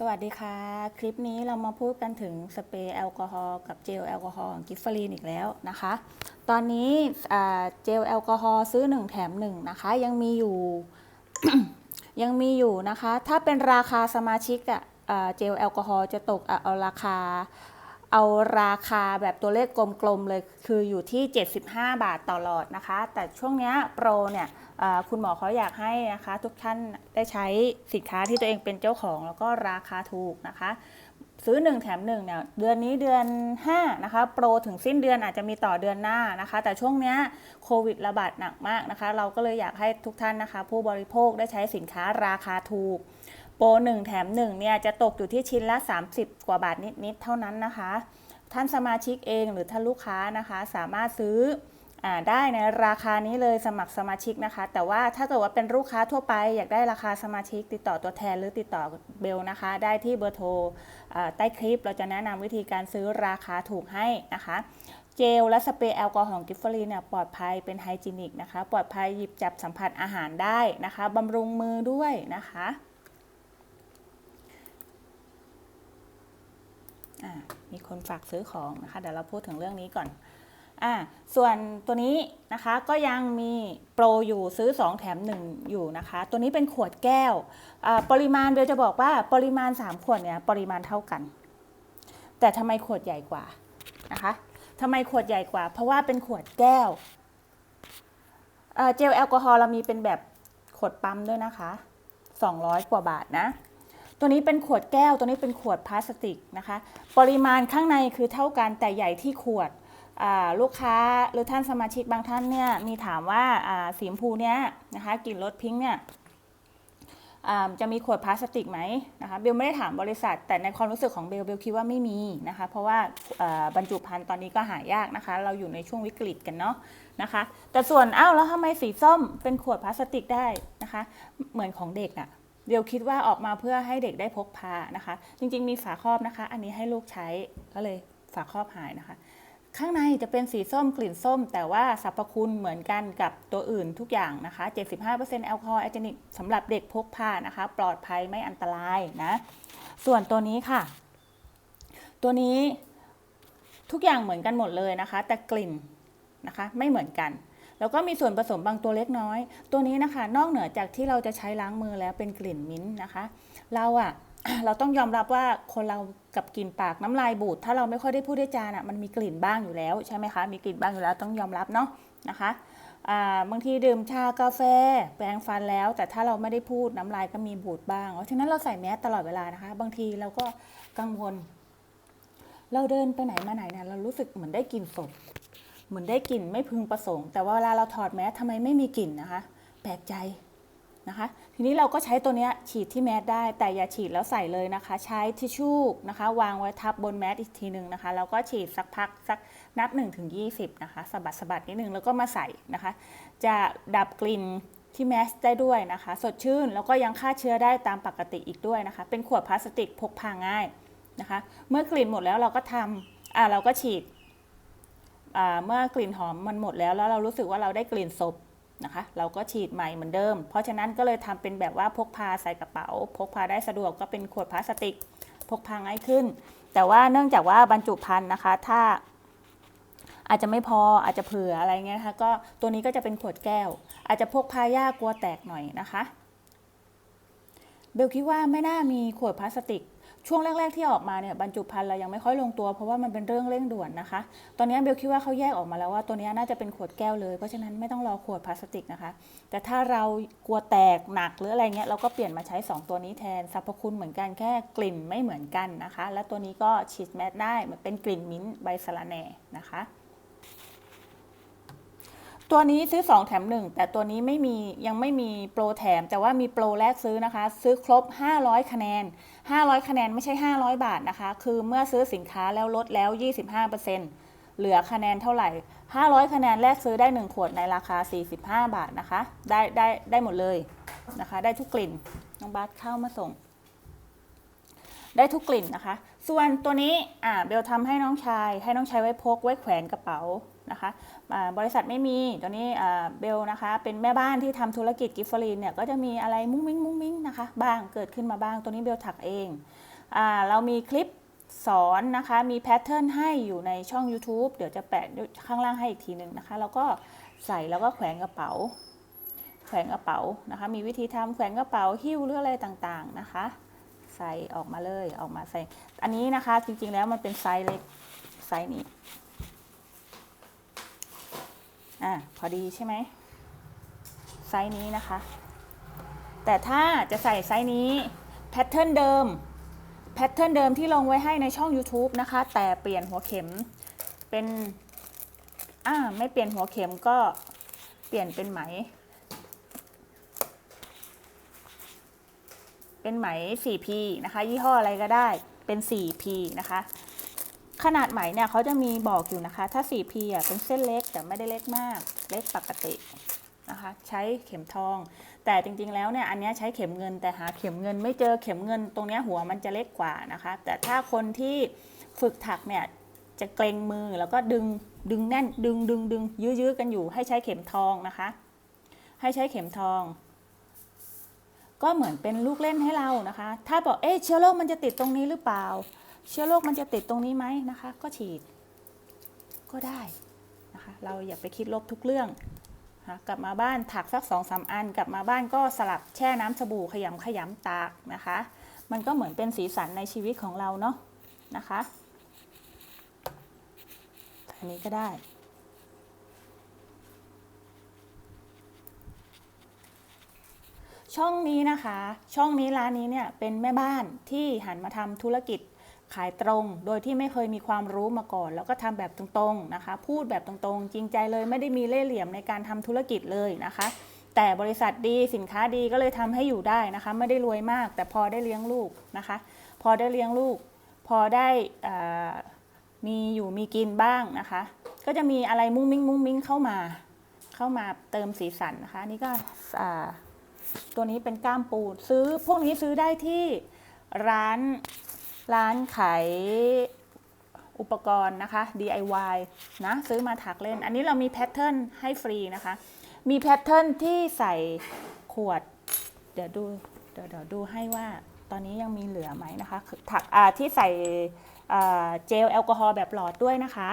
สวัสดีค่ะ คลิปนี้เรามาพูดกันถึงสเปรย์แอลกอฮอล์กับเจลแอลกอฮอล์ของกิฟฟรีนอีกแล้วนะคะ ตอนนี้เจลแอลกอฮอล์ซื้อ 1 แถม1นะคะ ยังมีอยู่ ยังมีอยู่นะคะ ถ้าเป็นราคาสมาชิกอะเจลแอลกอฮอล์จะตกเอาราคา เอาราคาแบบตัวเลขกลมๆเลยคืออยู่ที่ 75 บาทต่อหลอดนะคะ แต่ช่วงนี้โปรเนี่ยคุณหมอเขาอยากให้นะคะทุกท่านได้ใช้สินค้าที่ตัวเองเป็นเจ้าของ แล้วก็ราคาถูกนะคะ ซื้อ 1 แถม1เนี่ยเดือนนี้เดือน 5 นะคะ โปรถึงสิ้นเดือนอาจจะมีต่อเดือนหน้านะคะ แต่ช่วงนี้โควิดระบาดหนักมากนะคะ เราก็เลยอยากให้ทุกท่านนะคะ ผู้บริโภคได้ใช้สินค้าราคาถูก โปร1แถม1เนี่ยจะตกอยู่ที่ชิ้นละ 30 กว่าบาทนิดๆเท่านั้นนะคะ ท่านสมาชิกเองหรือท่านลูกค้านะคะ สามารถซื้อได้ในราคานี้เลยสมัครสมาชิกนะคะ แต่ว่าถ้าเกิดว่าเป็นลูกค้าทั่วไป อยากได้ราคาสมาชิก ติดต่อตัวแทนหรือติดต่อเบลนะคะ ได้ที่เบอร์โทรใต้คลิป เราจะแนะนำวิธีการซื้อราคาถูกให้นะคะเจลและสเปรย์แอลกอฮอล์ของกิฟฟรีเนี่ยปลอดภัยเป็นไฮจีนิกนะคะ ปลอดภัยหยิบจับสัมผัสอาหารได้นะคะบำรุงมือด้วยนะคะ อ่า มีคนฝากซื้อของนะคะเดี๋ยวเราพูดถึงเรื่องนี้ก่อนอ่าส่วนตัวนี้นะคะก็ยังมีโปรอยู่ซื้อ 2 แถม 1 อยู่นะคะ ตัวนี้เป็นขวดแก้ว ปริมาณเบลจะบอกว่าปริมาณ 3 ขวดเนี่ยปริมาณเท่ากัน แต่ทำไมขวดใหญ่กว่านะคะทำไมขวดใหญ่กว่า เพราะว่าเป็นขวดแก้วเอ่อเจลแอลกอฮอล์เรามีเป็นแบบขวดปั๊มด้วยนะคะ 200 กว่าบาทนะ ตัวนี้เป็นขวดแก้ว ตัวนี้เป็นขวดพลาสติกนะคะ ปริมาณข้างในคือเท่ากันแต่ใหญ่ที่ขวดลูกค้าหรือท่านสมาชิกบางท่านเนี่ยมีถามว่าสีชมพูเนี้ยนะคะกลิ่นรสพิงค์เนี่ยจะมีขวดพลาสติกไหมนะคะเบลไม่ได้ถามบริษัท แต่ในความรู้สึกของเบลเบลคิดว่าไม่มีนะคะเพราะว่าอ่าบรรจุภัณฑ์ตอนนี้ก็หายากนะคะ เราอยู่ในช่วงวิกฤตกันเนาะนะคะ แต่ส่วนอ้าวแล้วทำไมสีส้มเป็นขวดพลาสติกได้นะคะ เหมือนของเด็กอะ เดี๋ยวคิดว่าออกมาเพื่อให้เด็กได้พกพานะคะ จริงๆมีฝาครอบนะคะ อันนี้ให้ลูกใช้ก็เลยฝาครอบหายนะคะ ข้างในจะเป็นสีส้มกลิ่นส้ม แต่ว่าสรรพคุณเหมือนกันกับตัวอื่นทุกอย่างนะคะ 75%แอลกอฮอล์แอลเจนิกสำหรับเด็กพกพานะคะ ปลอดภัยไม่อันตรายนะ ส่วนตัวนี้ค่ะ ตัวนี้ทุกอย่างเหมือนกันหมดเลยนะคะ แต่กลิ่นนะคะไม่เหมือนกัน แล้วก็มีส่วนผสมบางตัวเล็กน้อย ตัวนี้นะคะ นอกเหนือจากที่เราจะใช้ล้างมือแล้วเป็นกลิ่นมิ้นท์นะคะ เราอะเราต้องยอมรับว่าคนเรากับกลิ่นปากน้ำลายบูดถ้าเราไม่ค่อยได้พูดได้จาน่ะมันมีกลิ่นบ้างอยู่แล้วใช่ไหมคะมีกลิ่นบ้างอยู่แล้วต้องยอมรับเนาะนะคะบางทีดื่มชากาแฟ แปรงฟันแล้ว แต่ถ้าเราไม่ได้พูดน้ำลายก็มีบูดบ้างเพราะฉะนั้นเราใส่แมสตลอดเวลานะคะ บางทีเราก็กังวล เราเดินไปไหนมาไหนเนี่ยเรารู้สึกเหมือนได้กลิ่นศพ เหมือนได้กลิ่นไม่พึงประสงค์ แต่ว่าเวลาเราถอดแมสทำไมไม่มีกลิ่นนะคะ แปลกใจนะคะ ทีนี้เราก็ใช้ตัวนี้ฉีดที่แมสได้ แต่อย่าฉีดแล้วใส่เลยนะคะ ใช้ทิชชู่นะคะ วางไว้ทับบนแมสอีกทีหนึ่งนะคะแล้วก็ฉีดสักพักสักนับ1ถึง20นะคะสะบัดสะบัดนิดนึงแล้วก็มาใส่นะคะ จะดับกลิ่นที่แมสได้ด้วยนะคะ สดชื่นแล้วก็ยังฆ่าเชื้อได้ตามปกติอีกด้วยนะคะ เป็นขวดพลาสติกพกพาง่ายนะคะ เมื่อกลิ่นหมดแล้วเราก็ทำอ่าเราก็ฉีด เมื่อกลิ่นหอมมันหมดแล้วแล้วเรารู้สึกว่าเราได้กลิ่นศพนะคะ เราก็ฉีดใหม่เหมือนเดิม เพราะฉะนั้นก็เลยทำเป็นแบบว่าพกพาใส่กระเป๋า พกพาได้สะดวกก็เป็นขวดพลาสติก พกพาง่ายขึ้น แต่ว่าเนื่องจากว่าบรรจุภัณฑ์นะคะ ถ้าอาจจะไม่พออาจจะเผื่ออะไรเงี้ยนะคะก็ตัวนี้ก็จะเป็นขวดแก้ว อาจจะพกพายากกลัวแตกหน่อยนะคะ เบลคิดว่าไม่น่ามีขวดพลาสติก ช่วงแรก ๆ ที่ออกมาเนี่ยบรรจุภัณฑ์เรายังไม่ค่อยลงตัว เพราะว่ามันเป็นเรื่องเร่งด่วนนะคะ ตอนนี้เบลคิดว่าเขาแยกออกมาแล้วว่าตัวนี้น่าจะเป็นขวดแก้วเลย เพราะฉะนั้นไม่ต้องรอขวดพลาสติกนะคะ แต่ถ้าเรากลัวแตกหนักหรืออะไรเงี้ยเราก็เปลี่ยนมาใช้ 2 ตัวนี้แทนสรรพคุณเหมือนกันแค่กลิ่นไม่เหมือนกันนะคะ และตัวนี้ก็ฉีดแมสได้มันเป็นกลิ่นมิ้นท์ใบสะระแหน่นะคะตัวนี้ซื้อ 2 แถม 1 แต่ตัวนี้ไม่มียังไม่มีโปรแถม แต่ว่ามีโปรแรกซื้อนะคะ ซื้อครบ 500 คะแนน 500 คะแนนไม่ใช่ 500 บาทนะคะ คือเมื่อซื้อสินค้าแล้วลดแล้ว 25%เหลือคะแนนเท่าไหร่ 500 คะแนนแรกซื้อได้ 1 ขวดในราคา 45 บาทนะคะ ได้ได้ได้หมดเลยนะคะ ได้ทุกกลิ่น น้องบาสเข้ามาส่ง ได้ทุกกลิ่นนะคะ ส่วนตัวนี้อ่าเบลทำให้น้องชาย ให้น้องชายไว้พกไว้แขวนกระเป๋า นะคะบริษัทไม่มีตัวนี้เบลนะคะเป็นแม่บ้านที่ทำธุรกิจกิฟฟรีนเนี่ยก็จะมีอะไรมุ้งมิ้งมุ้งมิ้งนะคะบ้างเกิดขึ้นมาบ้างตัวนี้เบลถักเองอเรามีคลิปสอนนะคะมีแพทเทิร์นให้อยู่ในช่อง YouTube เดี๋ยวจะแปะข้างล่างให้อีกทีหนึ่งนะคะแล้วก็ใส่แล้วก็แขวนกระเป๋า แขวนกระเป๋านะคะ มีวิธีทำแขวนกระเป๋าหิ้วหรืออะไรต่างๆนะคะใส่ออกมาเลยออกมาใส่ อันนี้นะคะจริงๆแล้วมันเป็นไซส์เล็กไซส์นี้ อะพอดีใช่ไหมไซส์นี้นะคะ แต่ถ้าจะใส่ไซส์นี้แพทเทิร์นเดิมแพทเทิร์นเดิมที่ลงไว้ให้ในช่อง YouTube นะคะ แต่เปลี่ยนหัวเข็มเป็นอ่าไม่เปลี่ยนหัวเข็มก็เปลี่ยนเป็นไหม เป็นไหม 4P นะคะ ยี่ห้ออะไรก็ได้เป็น 4P นะคะ ขนาดไหมเนี่ยเขาจะมีบอกอยู่นะคะ ถ้า 4P อะเป็นเส้นเล็กแต่ไม่ได้เล็กมาก เล็กปกตินะคะ ใช้เข็มทอง แต่จริงๆแล้วเนี่ยอันนี้ใช้เข็มเงินแต่หาเข็มเงินไม่เจอเข็มเงินตรงนี้หัวมันจะเล็กกว่านะคะ แต่ถ้าคนที่ฝึกถักเนี่ยจะเกรงมือแล้วก็ดึงดึงแน่นดึงดึงดึงยื้อๆกันอยู่ ให้ใช้เข็มทองนะคะ ให้ใช้เข็มทอง ก็เหมือนเป็นลูกเล่นให้เรานะคะ ถ้าบอกเอ๊ะเชื้อโรคมันจะติดตรงนี้หรือเปล่า เชื้อโรคมันจะติดตรงนี้ไหมนะคะ ก็ฉีดก็ได้นะคะ เราอย่าไปคิดลบทุกเรื่องะกลับมาบ้านถักสักสองสามอัน กลับมาบ้านก็สลับแช่น้ำสบู่ขยำขยำตากนะคะ มันก็เหมือนเป็นสีสันในชีวิตของเราเนาะนะคะอันนี้ก็ได้ช่องนี้นะคะ ช่องนี้ร้านนี้เนี่ยเป็นแม่บ้านที่หันมาทำธุรกิจ ขายตรง โดยที่ไม่เคยมีความรู้มาก่อน แล้วก็ทำแบบตรงๆนะคะ พูดแบบตรงๆ จริงใจเลย ไม่ได้มีเล่ห์เหลี่ยมในการทำธุรกิจเลยนะคะ แต่บริษัทดีสินค้าดีก็เลยทำให้อยู่ได้นะคะ ไม่ได้รวยมาก แต่พอได้เลี้ยงลูกนะคะ พอได้เลี้ยงลูก พอได้อ่ามีอยู่มีกินบ้างนะคะ ก็จะมีอะไรมุ้งมิ้งมุ้งมิ้งเข้ามา เข้ามาเติมสีสันนะคะนี่ก็ตัวนี้เป็นก้ามปูซื้อพวกนี้ซื้อได้ที่ร้าน ร้านขายอุปกรณ์นะคะ DIY นะซื้อมาถักเล่น อันนี้เรามีแพทเทิร์นให้ฟรีนะคะ มีแพทเทิร์นที่ใส่ขวด เดี๋ยวดูเดี๋ยวเดี๋ยวดูให้ว่าตอนนี้ยังมีเหลือไหมนะคะคือถักอ่าที่ใส่เจลแอลกอฮอล์แบบหลอดด้วยนะคะ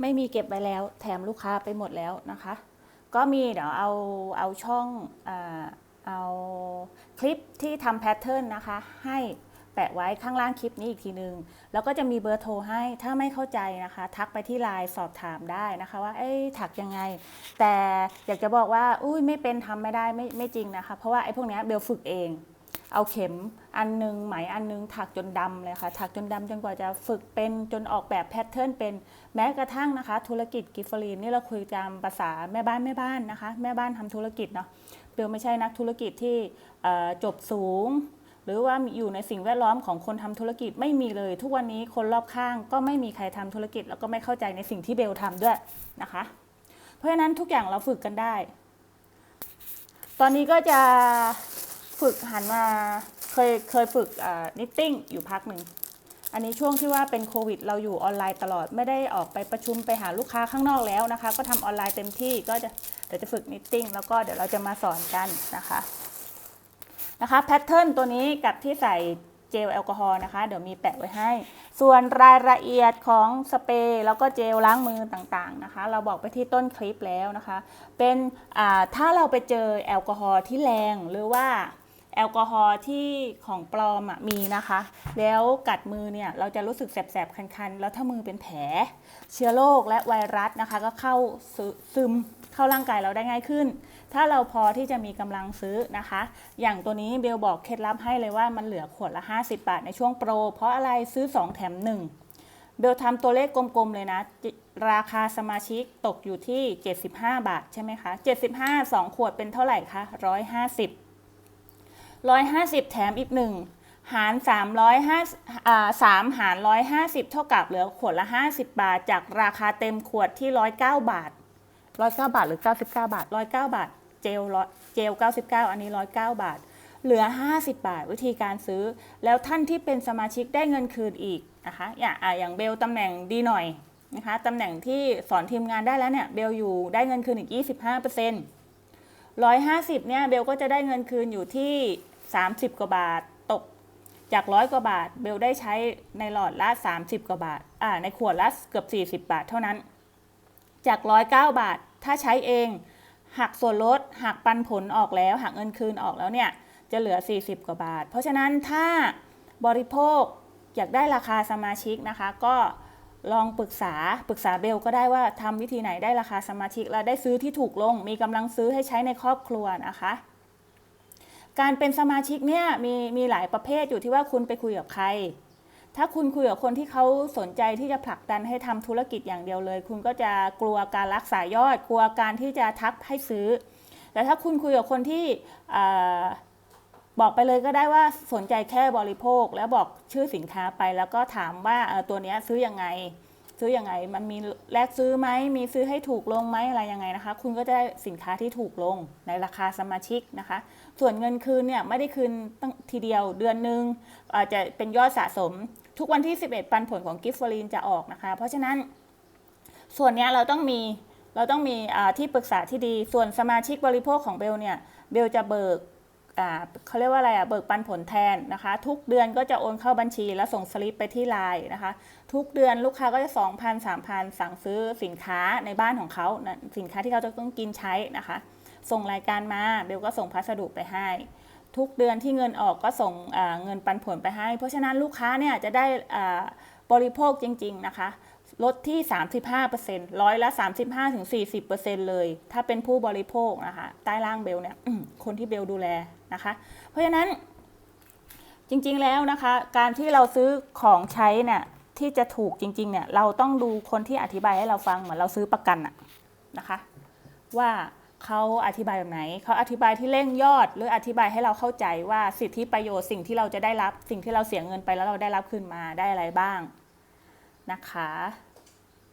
ไม่มีเก็บไว้แล้ว แถมลูกค้าไปหมดแล้วนะคะ ก็มีเดี๋ยวเอาเอาช่องเอาคลิปที่ทำแพทเทิร์นนะคะ ให้แปะไว้ข้างล่างคลิปนี้อีกทีนึง แล้วก็จะมีเบอร์โทรให้ถ้าไม่เข้าใจนะคะ ทักไปที่ไลน์สอบถามได้นะคะ ว่าเอ้ยถักยังไง แต่อยากจะบอกว่า อุ้ยไม่เป็นทำไม่ได้ไม่ไม่จริงนะคะ เพราะว่าไอ้พวกนี้เบลฝึกเอง เอาเข็มอันหนึงไหมอันหนึงถักจนดำเลยค่ะถักจนดำจนกว่าจะฝึกเป็นจนออกแบบแพทเทิร์นเป็นแม้กระทั่งนะคะ ธุรกิจกิฟฟรีนนี่เราคุยตามภาษาแม่บ้านแม่บ้านนะคะ แม่บ้านทำธุรกิจเนาะเบลไม่ใช่นักธุรกิจที่จบสูง หรือว่าอยู่ในสิ่งแวดล้อมของคนทำธุรกิจไม่มีเลย ทุกวันนี้คนรอบข้างก็ไม่มีใครทำธุรกิจ แล้วก็ไม่เข้าใจในสิ่งที่เบลทำด้วยนะคะ เพราะฉะนั้นทุกอย่างเราฝึกกันได้ ตอนนี้ก็จะ ฝึกหันมาเคยเคยฝึกนิตติ้งอยู่พักหนึ่ง อันนี้ช่วงที่ว่าเป็นโควิด เราอยู่ออนไลน์ตลอดไม่ได้ออกไปประชุมไปหาลูกค้าข้างนอกแล้วนะคะ ก็ทำออนไลน์เต็มที่ก็จะเดี๋ยวจะฝึกนิตติ้งแล้วก็เดี๋ยวเราจะมาสอนกันนะคะนะคะแพทเทิร์นตัวนี้กับที่ใส่เจลแอลกอฮอล์นะคะ เดี๋ยวมีแปะไว้ให้ ส่วนรายละเอียดของสเปรย์แล้วก็เจลล้างมือต่างๆนะคะ เราบอกไปที่ต้นคลิปแล้วนะคะ เป็นอ่าถ้าเราไปเจอแอลกอฮอล์ที่แรงหรือว่า แอลกอฮอล์ที่ของปลอมอะมีนะคะ แล้วกัดมือเนี่ยเราจะรู้สึกแสบๆ คันๆ แล้วถ้ามือเป็นแผล เชื้อโรคและไวรัสนะคะ ก็เข้าซึมเข้าร่างกายเราได้ง่ายขึ้น ถ้าเราพอที่จะมีกำลังซื้อนะคะ อย่างตัวนี้เบลบอกเคล็ดลับให้เลยว่ามันเหลือขวดละ 50 บาทในช่วงโปร เพราะอะไรซื้อ 2 แถม 1 เบลทำตัวเลขกลมๆเลยนะ ราคาสมาชิกตกอยู่ที่ 75 บาทใช่ไหมคะ75 2 ขวดเป็นเท่าไหร่คะ150 150 แถมอีก 1 หาร350อ่า3หาร 150 เท่ากับเหลือขวดละ 50 บาท จากราคาเต็มขวดที่ 109 บาท 109 บาทหรือ 99 บาท 109 บาท เจลร้อยเจล 99 อันนี้ 109 บาท เหลือ 50 บาทวิธีการซื้อ แล้วท่านที่เป็นสมาชิกได้เงินคืนอีกนะคะอย่างอะอย่างเบลตำแหน่งดีหน่อยนะคะตำแหน่งที่สอนทีมงานได้แล้วเนี่ยเบลอยู่ได้เงินคืนอีก 25% 150เนี่ยเบลก็จะได้เงินคืนอยู่ที่ 30 กว่าบาท ตกจากร้อยกว่าบาท เบลได้ใช้ในหลอดละ 30 กว่าบาท อ่า ในขวดละเกือบ 40 บาทเท่านั้น จาก109บาท ถ้าใช้เอง หักส่วนลด หักปันผลออกแล้ว หักเงินคืนออกแล้วเนี่ย จะเหลือ 40 กว่าบาท เพราะฉะนั้นถ้าบริโภคอยากได้ราคาสมาชิกนะคะ ก็ลองปรึกษาปรึกษาเบลก็ได้ว่าทำวิธีไหนได้ราคาสมาชิก แล้วได้ซื้อที่ถูกลง มีกำลังซื้อให้ใช้ในครอบครัวนะคะ การเป็นสมาชิกเนี่ยมีมีหลายประเภทอยู่ที่ว่าคุณไปคุยกับใคร ถ้าคุณคุยกับคนที่เขาสนใจที่จะผลักดันให้ทำธุรกิจอย่างเดียวเลย คุณก็จะกลัวการรักษายอด กลัวการที่จะทักให้ซื้อ แต่ถ้าคุณคุยกับคนที่บอกไปเลยก็ได้ว่าสนใจแค่บริโภค แล้วบอกชื่อสินค้าไปแล้วก็ถามว่าตัวนี้ซื้อยังไง ซื้อยังไง มันมีแลกซื้อไหมมีซื้อให้ถูกลงไหมอะไรยังไงนะคะ คุณก็จะได้สินค้าที่ถูกลงในราคาสมาชิกนะคะ ส่วนเงินคืนเนี่ยไม่ได้คืนตั้งทีเดียวเดือนหนึ่งอาจจะเป็นยอดสะสม ทุกวันที่ 11 ปันผลของกิฟฟรีนจะออกนะคะ เพราะฉะนั้น ส่วนนี้เราต้องมีเราต้องมีที่ปรึกษาที่ดี ส่วนสมาชิกบริโภคของเบลเนี่ยเบลจะเบิก เขาเรียกว่าอะไรอะเบิกปันผลแทนนะคะ ทุกเดือนก็จะโอนเข้าบัญชี แล้วส่งสลิปไปที่ไลน์นะคะ ทุกเดือนลูกค้าก็จะ2,000 3,000 สั่งซื้อสินค้าในบ้านของเขานะสินค้าที่เขาจะต้องกินใช้นะคะ ส่งรายการมาเบลก็ส่งพัสดุไปให้ ทุกเดือนที่เงินออกก็ส่งเงินปันผลไปให้ เพราะฉะนั้นลูกค้าเนี่ยจะได้บริโภคจริง ๆ นะคะ ลดที่ 35%ร้อยละ 35-40%เลย ถ้าเป็นผู้บริโภคนะคะ ใต้ล่างเบลเนี่ยคนที่เบลดูแลนะคะ เพราะฉะนั้น จริงๆแล้วนะคะ การที่เราซื้อของใช้เนี่ยที่จะถูกจริงๆเนี่ยเราต้องดูคนที่อธิบายให้เราฟังเหมือนเราซื้อประกันอะนะคะ ว่าเขาอธิบายแบบไหน เขาอธิบายที่เร่งยอด หรืออธิบายให้เราเข้าใจว่าสิทธิประโยชน์สิ่งที่เราจะได้รับ สิ่งที่เราเสียเงินไปแล้วเราได้รับคืนมาได้อะไรบ้างนะคะ